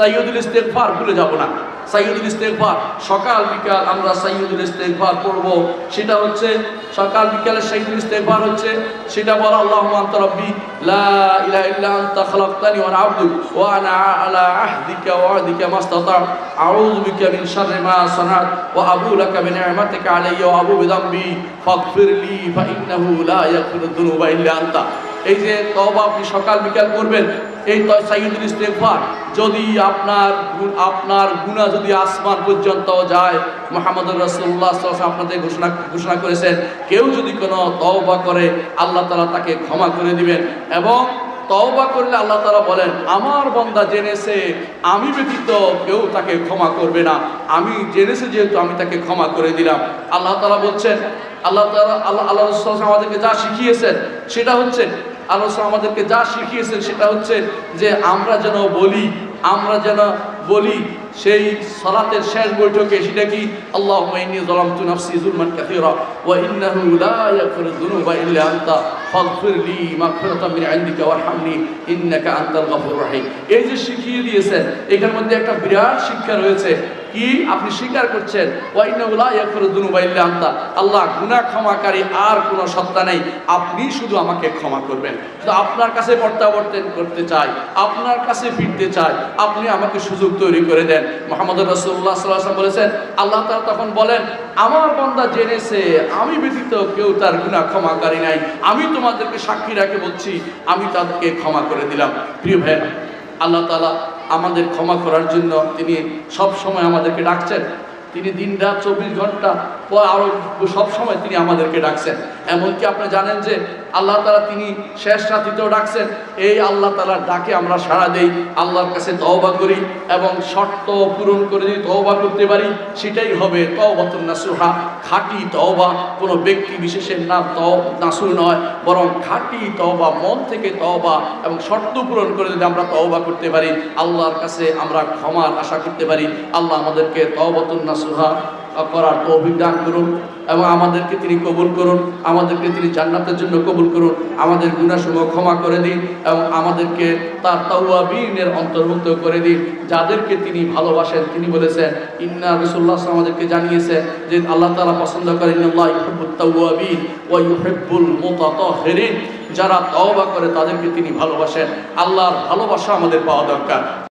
সাইয়দুল ইস্তেগফার ভুলে যাব না। সাইয়দুল ইস্তেগফার, সকাল, বিকাল আমরা সাইয়দুল ইস্তেগফার পড়ব। সেটা হচ্ছে সকাল, বিকালে সাইয়দুল ইস্তেগফার হচ্ছে, সেটা বলা আল্লাহুম্মা আনতা রাব্বি, লা ইলাহা ইল্লা আনতা ওয়া আনা আবদুক, ওয়া আনা আলা আহদিকা ওয়া আহদিকা মাস্তাতা। আউযু বিকা মিন শাররি মা সানাত, ওয়া আবু লাকা বিনি'মাতিকা আলাইয়া ওয়া আবু ফা ইন্নাহু লা ইয়াগফিরু যুনুবা ইল্লা আনতা। এই যে তওবা আপনি সকাল, বিকাল করবেন এই তো সাইয়দুল ইস্তেগফার যদি আপনার আপনার গুনাহ যদি আসমান পর্যন্ত যায় মোহাম্মদ সাল্লাল্লাহু আপনাদের ঘোষণা ঘোষণা করেছেন, কেউ যদি কোনো তওবা করে, আল্লাহ তাআলা তাকে ক্ষমা করে দিবেন। এবং তওবা করলে আল্লাহ তাআলা বলেন, আমার বন্দা জেনেছে, আমি ব্যতীত কেউ তাকে ক্ষমা করবে না। আমি জেনেছে যেহেতু আমি তাকে ক্ষমা করে দিলাম। আল্লাহ তাআলা বলছেন, আল্লাহ তাআলা, আল্লাহ আল্লাহ আমাদেরকে যা শিখিয়েছেন, সেটা হচ্ছে রাসূল আমাদেরকে যা শিখিয়েছেন সেটা হচ্ছে যে আমরা যেন বলি, আমরা যেন বলি, সেই সালাতের শেষ বৈঠকে সেটা কি? আল্লাহ জলাম যালামতু নাফসি জুলমান কাসীরা ওয়া ইন্নাহু লা ইয়াগফিরু যুনুবা ইল্লা আনতা। ফাগফির লি মাগফিরাতাম মিন ইনদিকা ওয়ারহামনি, ইন্নাকা আনতাল গফুরুর রহিম। এই যে শিখিয়ে দিয়েছেন, এখানের মধ্যে একটা বিরাট শিক্ষা রয়েছে। কি? আপনি স্বীকার করছেন, ওয়া ইন্নাহু লা ইয়াগফিরু যুনুবা ইল্লা আনতা। আল্লাহ গুনাহ ক্ষমাকারী, আর কোনো সত্তা নেই। আপনি শুধু আমাকে ক্ষমা করবেন। তো আপনার কাছে প্রত্যাবর্তন করতে চাই, আপনার কাছে ফিরতে চাই, আপনি আমাকে সুযোগ তৈরি করে দেন। মোহাম্মদ রসুল্লাহ সাল্লাম বলেছেন, আল্লাহ তাআলা তখন বলেন, আমার বান্দা জেনেছে, আমি ব্যতীত কেউ তার গুনাহ ক্ষমাকারী নাই। আমি তোমাদেরকে সাক্ষী রাখে বলছি, আমি তাদেরকে ক্ষমা করে দিলাম। প্রিয় ভাই, আল্লাহ তালা আমাদের ক্ষমা করার জন্য তিনি সব সময় আমাদেরকে ডাকছেন। তিনি দিন রাত চব্বিশ ঘণ্টা পর আরও সব সময় তিনি আমাদেরকে ডাকছেন। এমনকি আপনি জানেন যে আল্লাহ তালা তিনি শেষ রাত্রিতেও ডাকছেন, এই আল্লাহ তালার ডাকে আমরা সাড়া দেই, আল্লাহর কাছে তওবা করি এবং শর্ত পূরণ করে যদি তওবা করতে পারি, সেটাই হবে তওবাতুন নাসুহা, খাঁটি তওবা। কোনো ব্যক্তি বিশেষের নাম তও, নাসুর নয়, বরং খাঁটি তওবা, মন থেকে তওবা এবং শর্ত পূরণ করে যদি আমরা তওবা করতে পারি, আল্লাহর কাছে আমরা ক্ষমার আশা করতে পারি, আল্লাহ আমাদেরকে তওবাতুন নাসুহা করার তৌফিক দান করুন এবং আমাদেরকে তিনি কবুল করুন, আমাদেরকে তিনি জান্নাতের জন্য কবুল করুন, আমাদের গুণাসমূহ ক্ষমা করে দিন এবং আমাদেরকে তার তাওয়াবিনের অন্তর্ভুক্ত করে দিন। যাদেরকে তিনি ভালোবাসেন, তিনি বলেছেন, ইন্না রসুল্লাহ আমাদেরকে জানিয়েছে যে আল্লাহ তাআলা পছন্দ করেন আল্লাহ তাওয়াবিন মুতাতাহহিরিন যারা তওবা করে তাদেরকে তিনি ভালোবাসেন। আল্লাহর ভালোবাসা আমাদের পাওয়া দরকার।